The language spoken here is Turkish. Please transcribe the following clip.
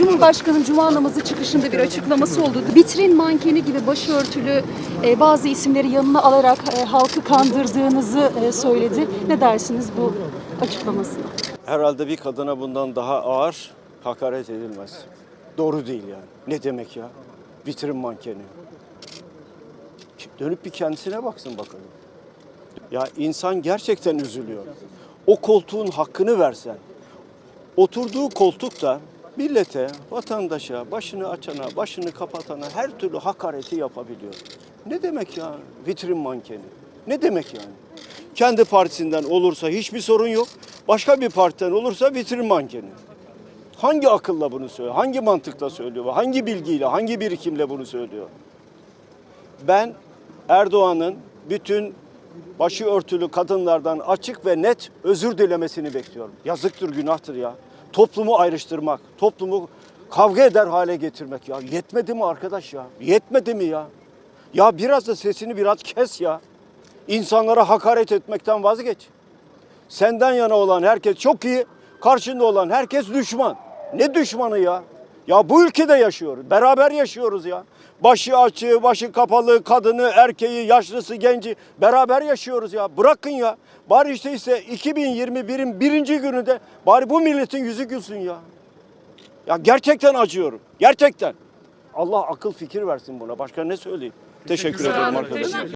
Cumhurbaşkanı Cuma namazı çıkışında bir açıklaması oldu. Vitrin mankeni gibi başörtülü e, bazı isimleri yanına alarak e, halkı kandırdığınızı e, söyledi. Ne dersiniz bu açıklamasına? Herhalde bir kadına bundan daha ağır hakaret edilmez. Doğru değil yani. Ne demek ya? Vitrin mankeni. Dönüp bir kendisine baksın bakalım. Ya insan gerçekten üzülüyor. O koltuğun hakkını versen, oturduğu koltukta millete, vatandaşa, başını açana, başını kapatana her türlü hakareti yapabiliyor. Ne demek ya vitrin mankeni? Ne demek yani? Kendi partisinden olursa hiçbir sorun yok. Başka bir partiden olursa vitrin mankeni. Hangi akılla bunu söylüyor? Hangi mantıkla söylüyor? Hangi bilgiyle, hangi birikimle bunu söylüyor? Ben Erdoğan'ın bütün başı örtülü kadınlardan açık ve net özür dilemesini bekliyorum. Yazıktır, günahtır ya. Toplumu ayrıştırmak, toplumu kavga eder hale getirmek ya. Yetmedi mi arkadaş ya? Yetmedi mi ya? Ya biraz da sesini biraz kes ya. İnsanlara hakaret etmekten vazgeç. Senden yana olan herkes çok iyi, karşında olan herkes düşman. Ne düşmanı ya? Ya bu ülkede yaşıyoruz, beraber yaşıyoruz ya. Başı açığı, başı kapalı, kadını, erkeği, yaşlısı, genci beraber yaşıyoruz ya. Bırakın ya. Bari işte ise 2021'in birinci gününde bari bu milletin yüzü gülsün ya. Ya gerçekten acıyorum. Gerçekten. Allah akıl fikir versin buna. Başka ne söyleyeyim? Teşekkür ederim arkadaşlar.